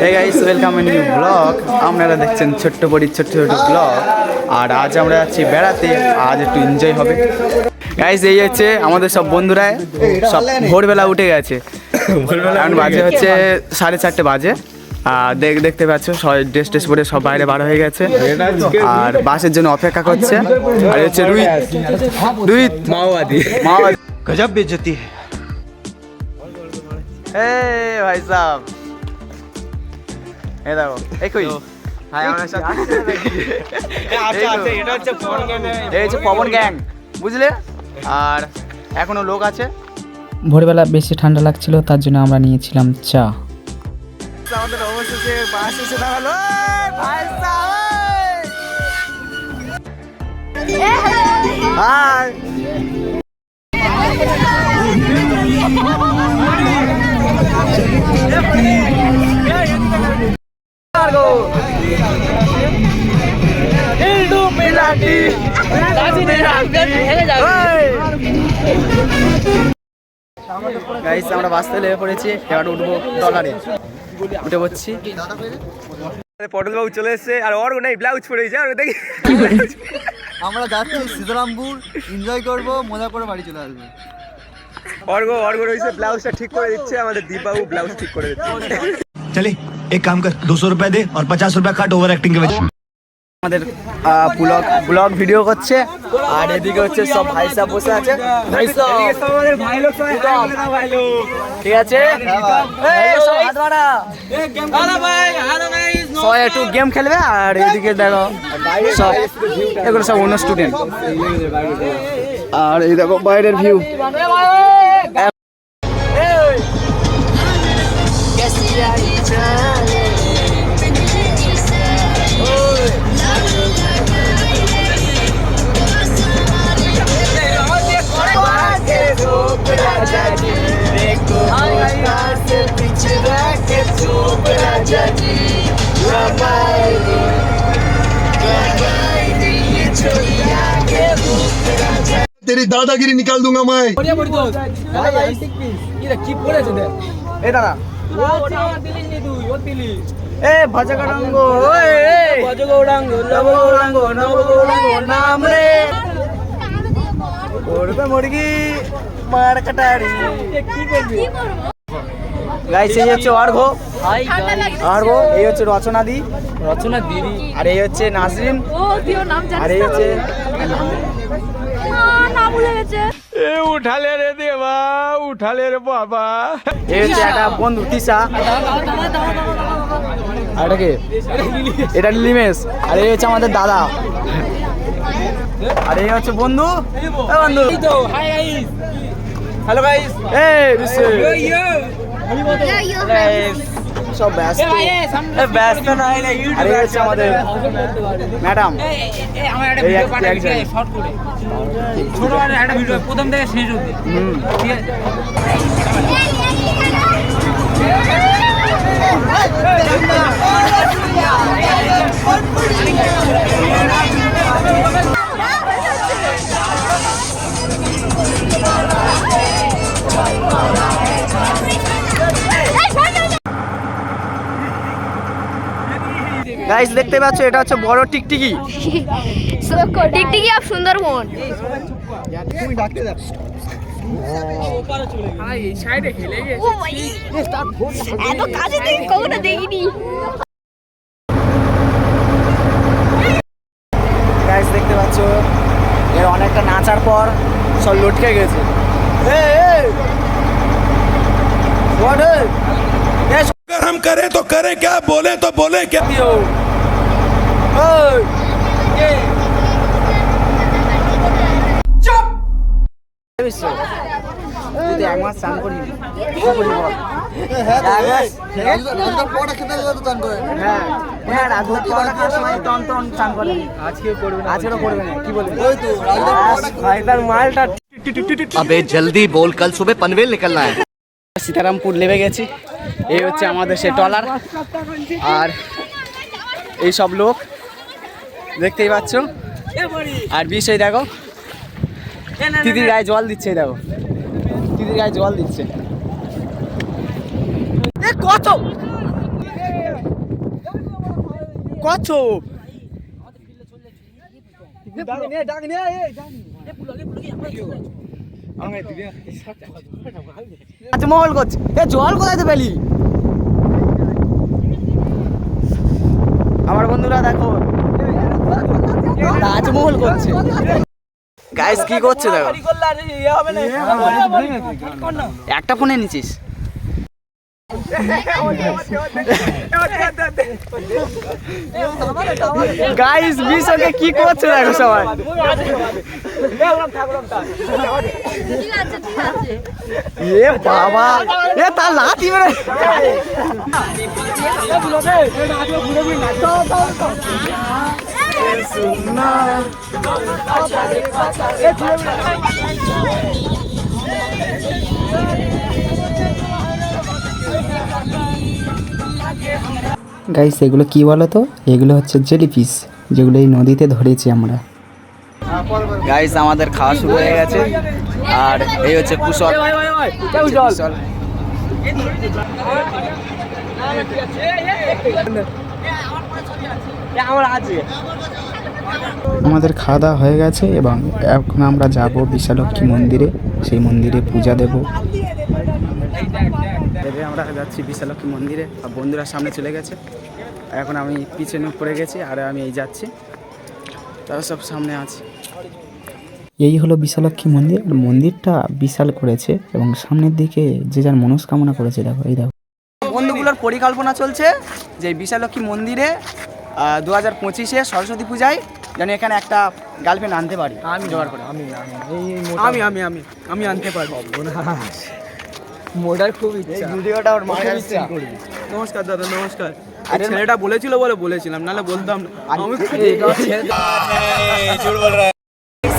Hey guys welcome আপনারা দেখছেন ছোট্ট বড়ি ছোট্ট ছোট্ট ব্লগ আর আজ আমরা যাচ্ছি বেড়াতে আজ একটু এনজয় হবে। গাইস এই হচ্ছে আমাদের সব বন্ধুরা সব ভোরবেলা উঠে গেছে। এখন বাজে হচ্ছে সাড়ে চারটে বাজে। আর দেখ দেখতে পাচ্ছ সবাই ড্রেস ট্রেস পরে সব বাইরে বার হয়ে গেছে। আর বাসের জন্য অপেক্ষা করছে। আর হচ্ছে রুই রুই মাওবাদী মাওবাদী গজব বেজতি। হ্যাঁ ভাই সাহেব এই দেখো এই কই হাই আমরা সব এই হচ্ছে পবন গ্যাং বুঝলে? আর এখনও লোক আছে? ভোরবেলা বেশি ঠান্ডা লাগছিল তার জন্য আমরা নিয়েছিলাম চা। আমাদের অবশেষে বাস এসে দাঁড়াল। এই ভাই সাহেব হাই গাইস আমরা বাসতে লেগে পড়েছি এবার উঠবো ডলারে উঠে পড়ছি পটল বাবু চলে এসেছে আর ওর নেই ব্লাউজ পরে আর ও দেখি আমরা যাচ্ছি সীতারামপুর এনজয় করব মজা করে বাড়ি চলে আসবো অর্গ অর্গ রয়েছে ব্লাউজটা ঠিক করে দিচ্ছে আমাদের দীপবাবু ব্লাউজ ঠিক করে দিচ্ছে चले एक काम कर दो सौ रुपए दे और पचास रुपया काट ओवर एक्टिंग के वजह আমাদের ব্লগ ব্লগ ভিডিও করছে। আর এদিকে হচ্ছে সব ভাই সাহেব বসে আছে। ভাই ঠিক আছে? এই, সব হাত বাড়া। সবাই একটু গেম খেলবে আর এদিকে দেখো সব এগুলো সব অন্য স্টুডেন্ট আর এই দেখো বাইরের ভিউ তেরি দাদাগিরি নিকাল দুঙ্গা মাই কি পড়েছে দে এ দাদা এ ভজগড়াঙ্গ এ ভজগড়াঙ্গ নবগড়াঙ্গ নবগড়াঙ্গ নাম রে করবে মুরগি মার কাটারি কি করবে গাইস এই হচ্ছে অর্ঘ অর্ঘ এই হচ্ছে রচনা দি। রচনা দিদি। আর এই হচ্ছে নাসরিন। আর এই হচ্ছে উঠালে রে দেবা উঠালে রে বাবা এ হচ্ছে একটা বন্ধু তিসা আর এটা কে এটা আর এ হচ্ছে আমাদের দাদা আর এ হচ্ছে বন্ধু বন্ধু হ্যালো গাইস সব ব্যস্ত ব্যস্ত না হলে হচ্ছে আমাদের ম্যাডাম ছোট একটা ভিডিও প্রথম থেকে শেষ অব্দি হুম গাইস দেখতে পাচ্ছ এটা হচ্ছে বড় টিকটিকি টিকটিকি আপ সুন্দরবন তুমি ডাকতে দাও ও ভাই এত কাছে থেকে কখনো দেখিনি গাইস দেখতে পাচ্ছ এর অনেকটা নাচার পর সব লটকে গেছে এই, এই! What is? এই, अगर हम करें तो करें क्या बोले तो बोले क्या আবে জলদি বল কাল সুবে পনভেল নিকল না সীতারামপুর লেবে গেছি। এই হচ্ছে আমাদের সে টলার আর এই সব লোক দেখতেই পাচ্ছ? আর বিষয় দেখো, দিদির গায়ে জল দিচ্ছে দেখো। দিদির গায়ে জল দিচ্ছে। কত কচ্ছপ তাজমহল করছে। এ, জল কোথায় তো আমার বন্ধুরা দেখো তাজমহল করছে। গাইস কি করছে দেখো? একটা ফোনে নিছিস। গাইস বিশকে কি করছে দেখো সবাই? এ বাবা এ তার মেরে। গাইস এগুলো কি বলো তো এগুলো হচ্ছে জেলিফিশ যেগুলো এই নদীতে ধরেছি আমরা গাইস আমাদের খাওয়া শুরু হয়ে গেছে আর এই হচ্ছে কুশল কুশল আমাদের খাওয়া দাওয়া হয়ে গেছে এবং এখন আমরা যাব বিশালক্ষী মন্দিরে। সেই মন্দিরে পূজা দেব। এবারে আমরা যাচ্ছি বিশালক্ষী মন্দিরে। আর বন্ধুরা সামনে চলে গেছে। এখন আমি পিছনে পড়ে গেছি আর আমি এই যাচ্ছি। তারা সব সামনে আছে। এই হলো বিশালক্ষী মন্দির। আর মন্দিরটা বিশাল করেছে এবং সামনের দিকে যে যার মনস্কামনা করেছে দেখো এই দেখো। বন্ধুগুলোর পরিকল্পনা চলছে যে বিশালক্ষী মন্দিরে দু হাজার পঁচিশে সরস্বতী পূজায় যেন এখানে একটা গার্লফ্রেন্ড আনতে পারি। আমি জোগাড় করে। আমি আমি আমি আমি আমি আনতে পারব মোটার খুব ইচ্ছা। ভিডিওটা ওর মার কাছে নমস্কার দাদা নমস্কার। আরে ছেলেটা বলেছিল বলে বলেছিলাম নাহলে বলতাম আমি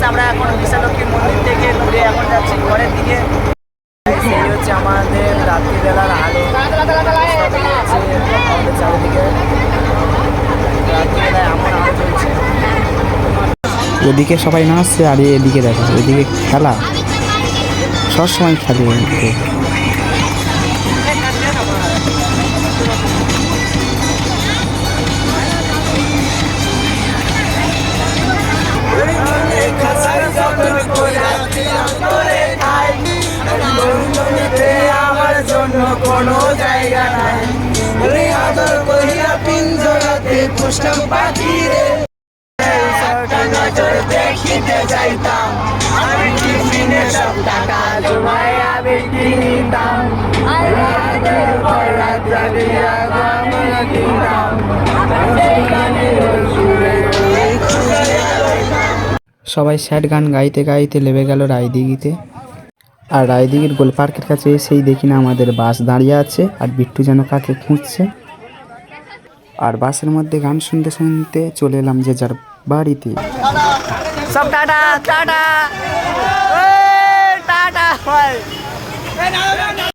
আমরা এখন বিশালক্ষী মন্দির থেকে ঘুরে এখন যাচ্ছি ঘরের দিকে। এই হচ্ছে আমাদের রাত্রিবেলার আলো আমাদের চারিদিকে রাত্রিবেলায় এমন আলো চলছে ওদিকে সবাই নাচছে আর এদিকে দেখো, এদিকে খেলা। সবসময় খেলে এদিকে। জায়গা নাই আদর পিঞ্জরাতে পাখি রে নজর দেখিতে যাইতাম আমি টিফিনে সব টাকা জাগিয়া আমি কিনতাম সবাই স্যাড গান গাইতে গাইতে লেবে গেল রায়দিঘিতে। আর রায়দিঘির গোল পার্কের কাছে এসেই দেখি না আমাদের বাস দাঁড়িয়ে আছে আর বিট্টু যেন কাকে খুঁজছে। আর বাসের মধ্যে গান শুনতে শুনতে চলে এলাম যে যার বাড়িতে। सब टाटा टाटा। टाटा भाई।